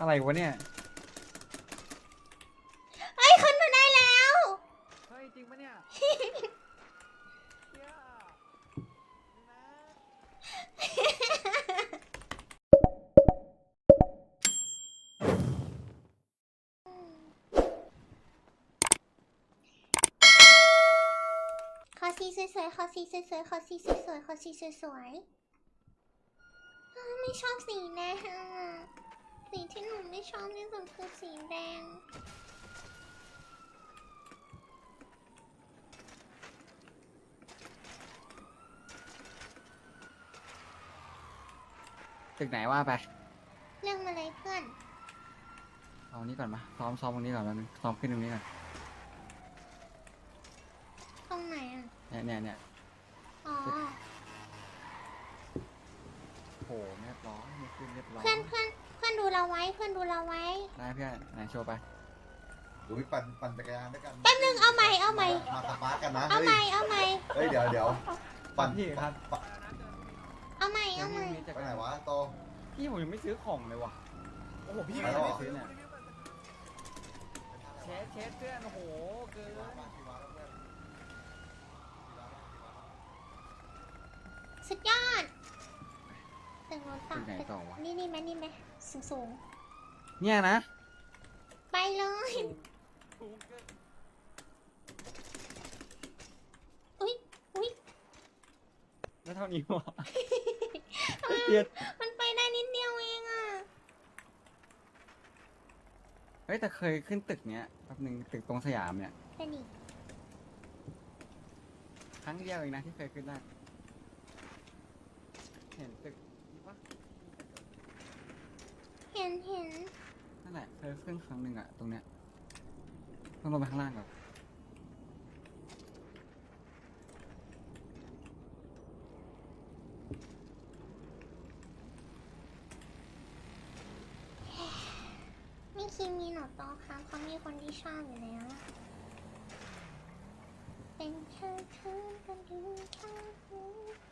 อะไรวะเนี่ย เอ้ยขึ้นมาได้แล้ว เฮ้ย จริงปะเนี่ยเหี้ยนะขอสีสวยๆขอสีสวยๆขอสีสวยๆขอสีสวยๆอ้าวไม่ชอบสีแดงอะ สีที่หนูไม่ชอบที่สุดคือสีแดง ตึกไหนว่าไป เรื่องอะไรเพื่อน เอานี้ก่อนมา ซ้อมซ้อมตรงนี้ก่อนแป๊บนึงซ้อมขึ้นตรงนี้ก่อน ตรงไหนอะ เนี่ยเนี่ยเนี่ยอ๋อ โหเรียบร้อยไม่ขึ้นเรียบร้อย เพื่อนเพื่อนเพื่อนดูเราไว้เพื่อนดูเราไว้ได้เพื่อนไหนโชว์ไปดูปั่นปั่นจักรยานด้วยกันแป๊บนึงเอาใหม่เอาใหม่มาสปาร์กกันนะเอาเฮ้ยใหม่เอาใหม่เฮ้ยเดี๋ยวเดี๋ยวปั่นพี่ครับปั่นเอาใหม่เอาใหม่ไปไหนวะโตพี่ผมยังไม่ซื้อของเลยว่ะโอ้โหพี่ไปไม่แล้วเหรอได้ซื้อเนี่ยเชสเชสเพื่อนโอ้โหเกินสุดยอด ตึงรถต่ตึกไหนต่อวะ นี่นี่ไหมนี่ไหมสูงสูงเนี่ยนะ ๆไปเลยอุ้ยอุ้ยแล้วเท่านี้วะเกียดมันไปได้นิดเดียวเองอะเฮ้ยแต่เคยขึ้นตึกเนี้ยแป๊บนึงตึกตรงสยามเนี่ยไปดิครั้งเดียวเองนะที่เคยขึ้นได้ เห็นตึกนี่ปะ เห็นเห็นนั่นแหละเคยขึ้นครั้งหนึ่งอะตรงเนี้ยต้องลงไปข้างล่างก่อนไม่คิดมีหนอตอค่ะเขามีคนที่ชอบอยู่แล้ว เป็นแค่เธอคนเดียวแค่นี้เอ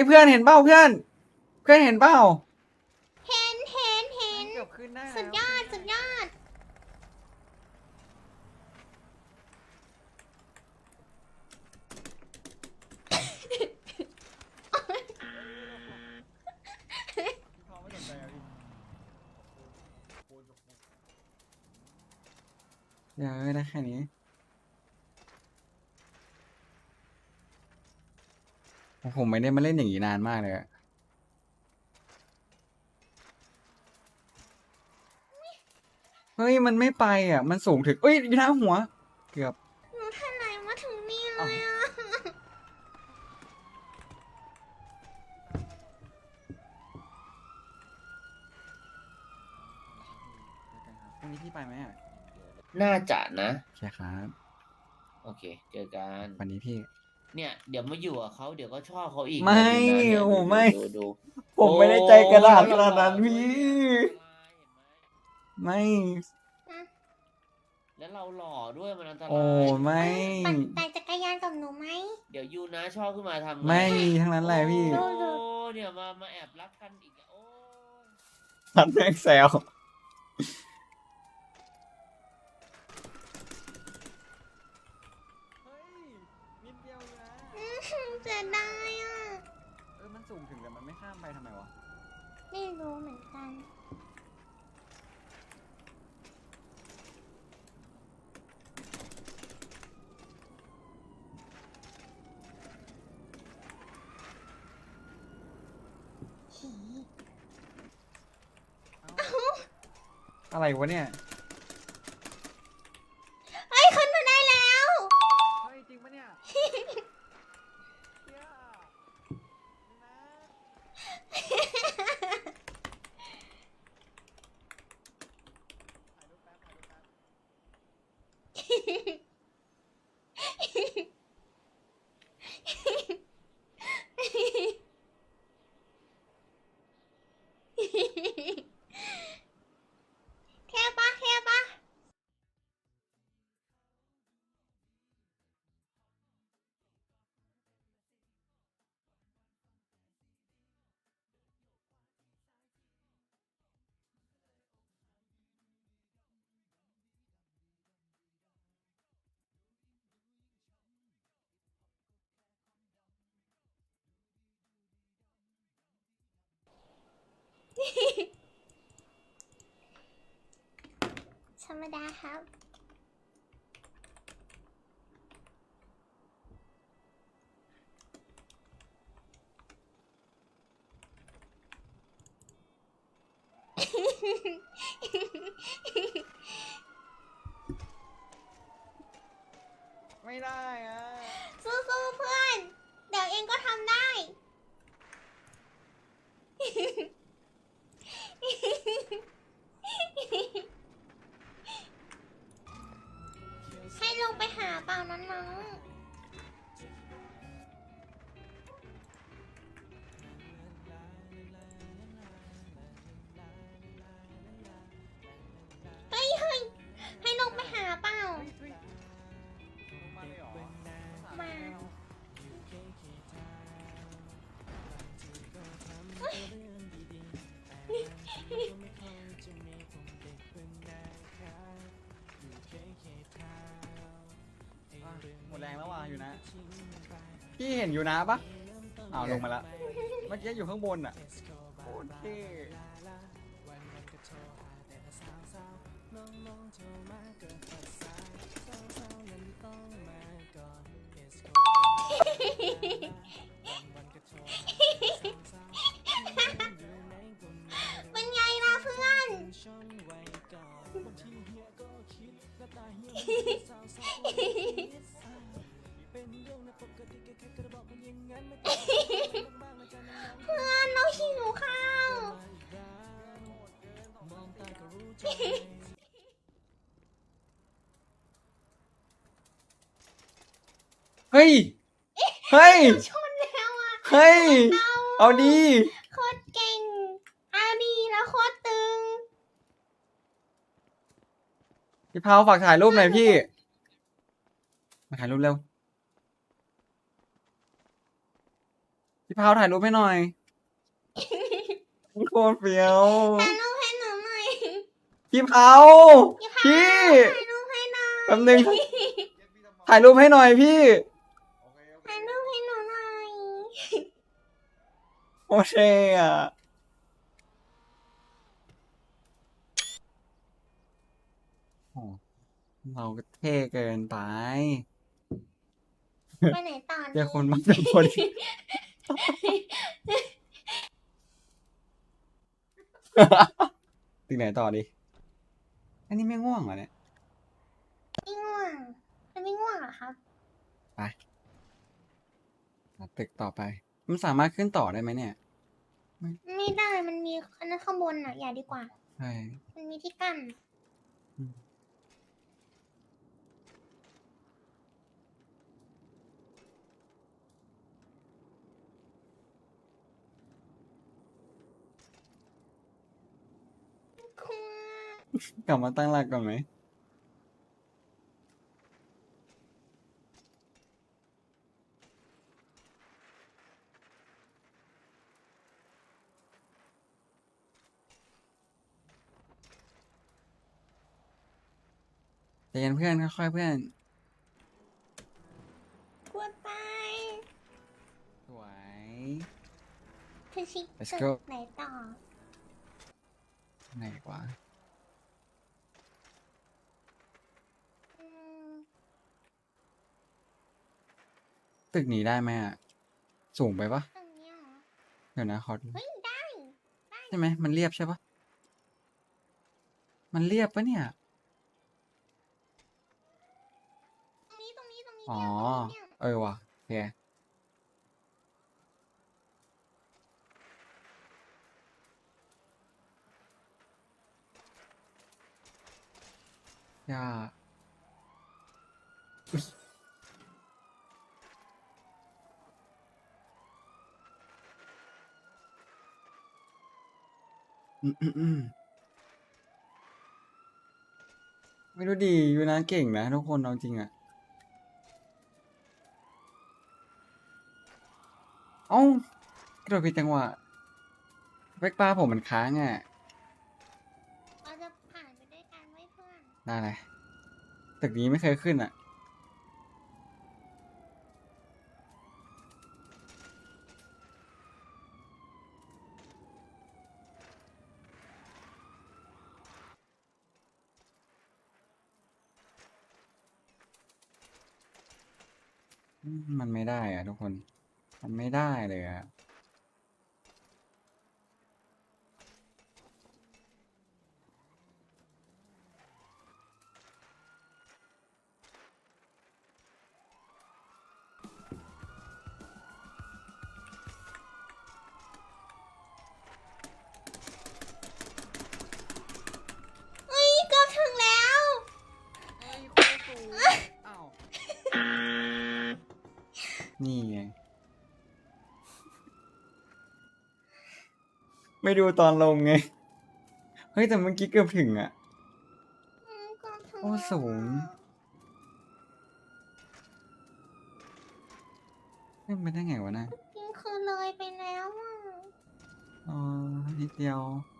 เฮ้ยเพื่อนเห็นเปล่าเพื่อน เพื่อนเห็นเปล่าเห็นเห็นเห็น เกือบขึ้นได้แล้วสุดยอด สุดยอดเขาไม่สนใจอะพี่เดี๋ยวได้แค่นี้ ผมไม่ได้มาเล่นอย่างนี้นานมากเลยอะเฮ้ย มันไม่ไปอะ มันสูงถึงเอ้ยอยู่หน้าหัว เกือบ หนูท่าไหนมาถึงนี่เลยอะ พรุ่งนี้พี่ไปไหมอะน่าจะนะใช่ครับ โอเค เจอกัน วันนี้พี่ เนี่ยเดี๋ยวมาอยู่กับเขาเดี๋ยวก็ชอบเขาอีกไม่ดูนะเนี่ยโอ้โหดูไม่ ดูดูผมไม่ได้ใจกระดาษขนาดนั้นพี่ ไม่ แล้วเราหล่อด้วยมันอันตรายโอ้ไม่ ปั่นปั่นจักรยานกับหนูไหม เดี๋ยวยูนะชอบขึ้นมาทำงไม่มีทั้งนั้นแหละพี่โอ้เนี่ยมามาแอบรักกันอีกอะโอ้พันแม่งแซวเฮ้ย นิดเดียวนะ เสียดายอะ เออ มันสูงถึงแต่มัน ไม่ข้ามไปทำไมวะ ไม่รู้เหมือนกัน อะไรวะเนี่ย ธรรมาอยู่นะ พี่เห็นอยู่นะปะอ้าวลงมาละเมื่อกี้อยู่ข้างบนอะโคตรเท่ เฮ้ย เฮ้ย ชนแล้วอะเฮ้ย เอาเอาดีโคตรเก่งอาดีแล้วโคตรตึง พี่พาวฝากถ่ายรูปหน่อยพี่ มาถ่ายรูปเร็ว พี่พาวถ่ายรูปให้หน่อยโคตรเฟี้ยว ถ่ายรูปให้หนูหน่อยพี่พาวพี่ ถ่ายรูปให้หน่อย แป๊บนึง ถ่ายรูปให้หน่อยพี่ โอเคโอเค ถ่ายรูปให้หนูหน่อย โอเคอะโอ้เราก็เท่เกินไป ไปไหนต่อเจอคนมาเจอคน ถึงไหนต่อดี อันนี้ไม่ง่วงเหรอเนี่ย ไม่ง่วงมันไม่ง่วงเหรอครับ ตึกต่อไป มันสามารถขึ้นต่อได้ไหมเนี่ย ไม่ได้ มันมีอันนั้นข้างบนอะ อย่าดีกว่า ใช่ มันมีที่กั้น อืม กลัวกลับมาตั้งหลักก่อนไหม เย็นเพื่อนค่อยๆเพื่อนกลัวตายสวย คือชิค Let's ตึ go กไหนต่อ ไหนกว่าอืมตึกหนีได้ไหมอะสูงไปปะตรงเนี้ยเหรอเดี๋ยวนะขอดูเฮ้ยได้ ใช่ไหมมันเรียบใช่ปะมันเรียบปะเนี่ย ตรงนี้ ตรงนี้ ตรงนี้ อ๋อ เออว่ะโอเคย่าอุ๊ยอืมอือืมไม่รู้ดีอยู่นะเก่งนะทุกคนเอาจริงอะ เอ้ากระโดดผิดจังหวะเวกป้าผมมันค้างอะเราจะผ่านไปด้วยกันไว้เพื่อนได้เลยตึกนี้ไม่เคยขึ้นอะ มันไม่ได้อะทุกคน มันไม่ได้เลยอะ เอ้ยเกือบถึงแล้ว นี่ไง ไม่ดูตอนลงไง เฮ้ย แต่เมื่อกี้เกือบถึงอะอืมเกือบถึงโอ้สูงขึ้นไปได้ไงวะนะกินคือเลยไปแล้วอะอ๋อนิดเดียวอ